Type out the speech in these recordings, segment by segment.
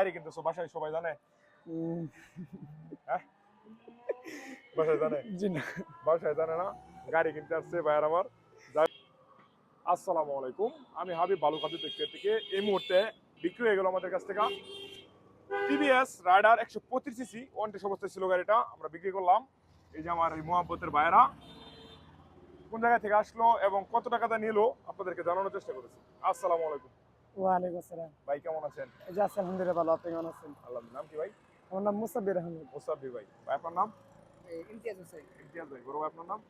গাড়ি কিনতেছো বাসায় সবাই জানে। হ্যাঁ? বাসায় জানে। জি না। বাসায় জানে না গাড়ি কিনতে আসছে ভাইয়ার আমার। আসসালামু আলাইকুম। আমি হাবিব বালুকাদি দেখতে থেকে এই মুহূর্তে বিক্রি হয়ে গেল আমাদের কাছ থেকে। টিভিএস রাইডার একশো পঁচিশ সিসি ওয়ান্টেস অবস্থায় ছিল গাড়িটা আমরা বিক্রি করলাম। এই যে আমার এই মোহাম্মতের ভাইয়েরা কোন জায়গা থেকে আসলো এবং কত টাকাটা নিল আপনাদেরকে জানানোর চেষ্টা করেছি আসসালামু আলাইকুম। ওয়ালাইকুম আসসালাম। ভাই কেমন আছেন? এই যে আলহামদুলিল্লাহ ভালো। আপনি কেমন আছেন? আল্লাহ নাম কি ভাই? আমার নাম মুসাব্বির আহমেদ। মোসাব্বি ভাই। ভাই আপনার নাম? ইমতিয়াজ হোসেন। ইমতিয়াজ ভাই বড় ভাই আপনার নাম?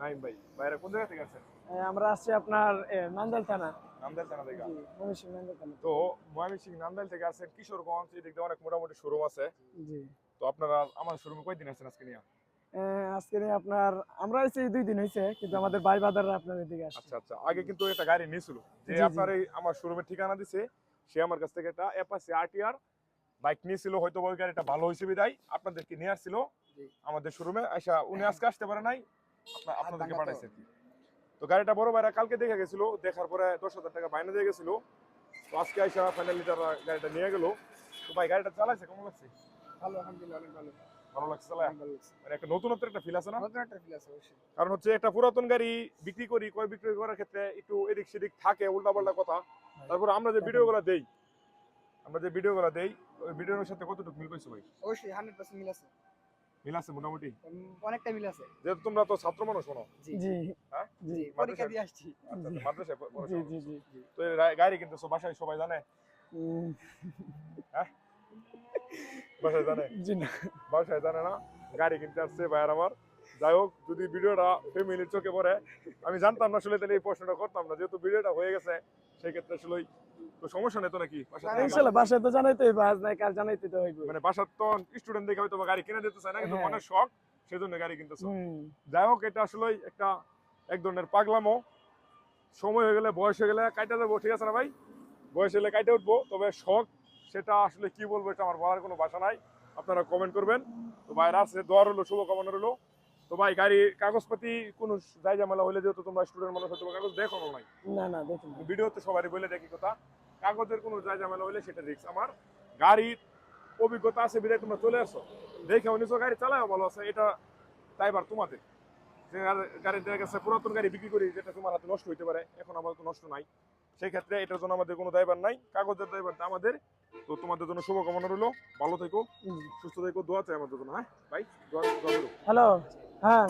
নাইম ভাই। ভাইরা কোন জায়গা থেকে আসছেন? আমরা আসছি আপনার নান্দাল থানা। নামদাল থানা থেকে। জি ময়মনসিংহ নান্দাল থানা। তো থেকে আসছেন কিশোরগঞ্জ এদিক দিয়ে অনেক মোটামুটি শোরুম আছে। জি। তো আপনারা আমার শোরুমে কয়দিন আসছেন আজকে নিয়ে? আজকে আপনার আমরা এসে দুই দিন হয়েছে কিন্তু আমাদের ভাই বাদাররা আপনার এদিকে আসছে। আচ্ছা আচ্ছা আগে কিন্তু একটা গাড়ি নিয়েছিল যে। আপনার এই আমার শোরুমের ঠিকানা দিছে সে আমার কাছ থেকে একটা অ্যাপাসি আরটিআর বাইক নিয়েছিল হয়তো ওই গাড়িটা ভালো হয়েছে বিদায় আপনাদেরকে নিয়ে আসছিল। আমাদের শোরুমে আইসা উনি আজকে আসতে পারে নাই আপনাদেরকে পাঠাইছে কি। তো গাড়িটা বড় ভাইরা কালকে দেখে গেছিল দেখার পরে দশ হাজার টাকা বাইনে দিয়ে গেছিল। তো আজকে আইসা ফাইনালি তারা গাড়িটা নিয়ে গেল। তো ভাই গাড়িটা চালাইছে কেমন লাগছে? ভালো আলহামদুলিল্লাহ অনেক ভালো। ভালো লাগছে চালায় মানে একটা নতুনত্বের একটা ফিল আছে না? নতুন একটা ফিল আছে অবশ্যই। কারণ হচ্ছে একটা পুরাতন গাড়ি বিক্রি করি কয় বিক্রি করার ক্ষেত্রে একটু এদিক সেদিক থাকে উল্টা পাল্টা কথা তারপর আমরা যে ভিডিওগুলো দেই আমরা যে ভিডিওগুলো দেই ওই ভিডিওর সাথে কতটুকু মিল পাইছো ভাই? অবশ্যই হান্ড্রেড পার্সেন্ট মিল আছে। মিল আছে মোটামুটি? অনেকটা মিল আছে। যেহেতু তোমরা তো ছাত্র মানুষ শোনো জি। জি। হ্যাঁ? জি। পরীক্ষা দিয়ে আসছি। আচ্ছা। আচ্ছা, মাদ্রাসায় পড়াশোনা জি জি জি। তো গাড়ি কিনতেছো বাসায় সবাই জানে। উম, বাসায় জানে? জি না। বাসায় জানে না গাড়ি কিনতে আসছে ভাইয়ার আমার। যাই হোক যদি ভিডিওটা ফ্যামিলির চোখে পড়ে আমি জানতাম না আসলে তাহলে এই প্রশ্নটা করতাম না। যেহেতু ভিডিওটা হয়ে গেছে সেক্ষেত্রে আসলে তো সমস্যা নেই তো নাকি? বাসায় তো জানাইতে হইবে আজ নাই কাল জানাইতে তো হইবে। মানে বাসার তো স্টুডেন্ট দেখে হয়তো গাড়ি কিনে দিতে চায় না কিন্তু হ্যাঁ। মনের শখ সেজন্য গাড়ি কিনতেছে। যাই হোক এটা আসলে একটা এক ধরনের পাগলামো। সময় হয়ে গেলে বয়স হয়ে গেলে কাইটা যাব ঠিক আছে না ভাই? বয়স হলে কাইটে উঠবো তবে শখ সেটা আসলে কি বলব এটা আমার বলার কোনো ভাষা নাই। আপনারা কমেন্ট করবেন। তো ভাইরা আছে দোয়ার হলো শুভকামনা রইল। তো ভাই গাড়ির কাগজপাতি কোনো যাই ঝামেলা হলে যেহেতু তোমরা স্টুডেন্ট মানুষ হয়তো কাগজ দেখো নাই না না দেখুন ভিডিওতে সবারই বলে দেখি কথা। কাগজের কোনো যাই ঝামেলা হলে সেটা রিক্স আমার গাড়ির অভিজ্ঞতা আছে বিদায় তোমরা চলে আসো। দেখে নিছো গাড়ি চালাও ভালো আছে এটা তাইবার তোমাদের। যে গাড়ি- গাড়ি দেখা গেছে পুরাতন গাড়ি বিক্রি করি যেটা তোমার হাতে নষ্ট হইতে পারে এখন আমার তো নষ্ট নাই। সেই ক্ষেত্রে এটার জন্য আমাদের কোনো দায়ভার নাই কাগজের দায়ভারটা আমাদের। তো তোমাদের জন্য শুভকামনা রইল ভালো থেকো সুস্থ থেকো দোয়া চাই আমাদের জন্য হ্যাঁ? ভাই দোয়া হ্যালো হ্যাঁ।